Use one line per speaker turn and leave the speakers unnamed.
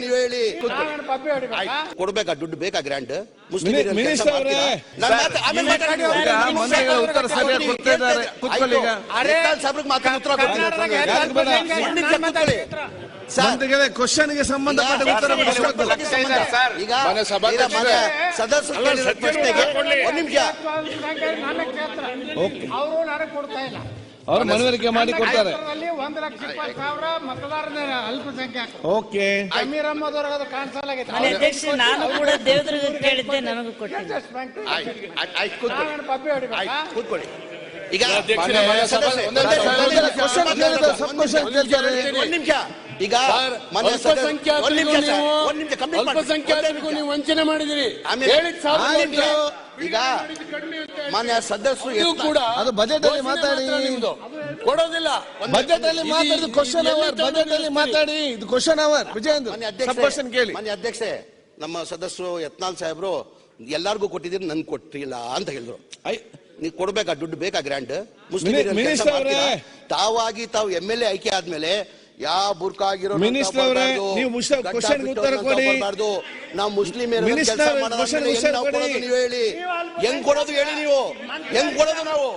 ನೀವು ಹೇಳಿ. ಕೊಡ್ಬೇಕಾ ದುಡ್ಡು ಬೇಕಾ ಗ್ರ್ಯಾಂಡ್?
ಮುಸ್ಲಿಂ ಕ್ವಶನ್ಗೆ ಸಂಬಂಧಪಟ್ಟ ಉತ್ತರ
ಈಗ ಸದಸ್ಯರು ಪ್ರಶ್ನೆಗೆ ಒಂದ್ ನಿಮಿಷ.
ಅವರು ನನಗೆ ಕೊಡ್ತಾ ಇಲ್ಲ.
ಅವರು ಮನವರಿಕೆ ಮಾಡಿ ಕೊಡ್ತಾರೆ.
ಅಲ್ಲಿ ಒಂದ್ ಲಕ್ಷ ಇಪ್ಪತ್ತು ಸಾವಿರ ಮತದಾರರ ಅಲ್ಪಸಂಖ್ಯಾತ.
ಓಕೆ.
ಸಮೀರ್ ಅಹಮದ್ ಅವ್ರಿಗೆ ಅದು ಕಾಣಿಸಲಾಗೈತೆ
ಮನೆ ಅಧ್ಯಕ್ಷ ನಾನು ಕೂಡ ದೇವದುರ್ಗ ಕೇಳಿದ್ದೆ ನನಗೂ ಕೊಟ್ಟಿದ್ದೆ
ಆಯ್ತು, ಆಯ್ತು, ಆಯ್ತು, ಕೂತ್ಕೊಳ್ಳಿ.
ನಾವೇನು ಪಬ್ಬಿ ಹೊಡಿಬೇಕಾ?
ಆಯ್ತು, ಕೂತ್ಕೊಳ್ಳಿ. ಈಗ ಸದಸ್ಯ-
question question ಕೇಳ್ತಾರೆ.
ಒಂದ್ ನಿಮಿಷ. ಈಗ ಮನೆ ಒಂದ್ ನಿಮಿಷ ಒಂದ್ ನಿಮಿಷ ಮಾಡಿ.
ಅಲ್ಪಸಂಖ್ಯಾತರಿಗೂ ನೀವು ವಂಚನೆ ಮಾಡಿದಿರಿ.
ಆಮೇಲೆ ಈಗ ಮಾನ್ಯ ಸದಸ್ಯರು
ಕೂಡ
ಅದು ಬಜೆಟ್ ಅಲ್ಲಿ ಮಾತಾಡಿ.
ನಿಮ್ದು. ಕೊಡೋದಿಲ್ಲ.
ಬಜೆಟ್ ಅಲ್ಲಿ ಮಾತಾಡಿದ ಕ್ವಶನ್ ಅವರ್ ಬಜೆಟ್ ಅಲ್ಲಿ ಮಾತಾಡಿ ಇದು ಕ್ವಶನ್ ಅವರ್ ವಿಜಯೇಂದ್ರ ಕ್ವಶನ್ ಕೇಳಿ.
ಮಾನ್ಯ ಅಧ್ಯಕ್ಷೆ ನಮ್ಮ ಸದಸ್ಯರು ಯತ್ನಾಲ್ ಸಾಹೇಬ್ರು ಎಲ್ಲಾರ್ಗೂ ಕೊಟ್ಟಿದ್ದೀರಿ ನನ್ ಕೊಟ್ಟಿಲ್ಲ ಅಂತ ಹೇಳಿದ್ರು.
ಐ-
ನೀವು ಕೊಡ್ಬೇಕಾ ದುಡ್ಡು ಬೇಕಾ ಗ್ರ್ಯಾಂಡ್?
ಅವರೇ.
ತಾವಾಗಿ ತಾವು ಎಂ ಎಲ್ ಎ ಆಯ್ಕೆ ಆದ್ಮೇಲೆ ಯಾವ ಬುರ್ಕ ಆಗಿರೋ
Minister ಅವರೇ, ನೀವು ಮುಸ್ಲಿಂ ಕ್ವಶನ್ ಉತ್ತರ ಕೊಡಿ.
ನಾವು
ಮುಸ್ಲಿಂ ಕೆಲಸ ಮಾಡೋದು
ನೀವು ಹೇಳಿ. ಹೆಂಗ್ ಕೊಡೋದು ಹೇಳಿ ನೀವು. ಹೆಂಗ್ ಕೊಡೋದು ನಾವು?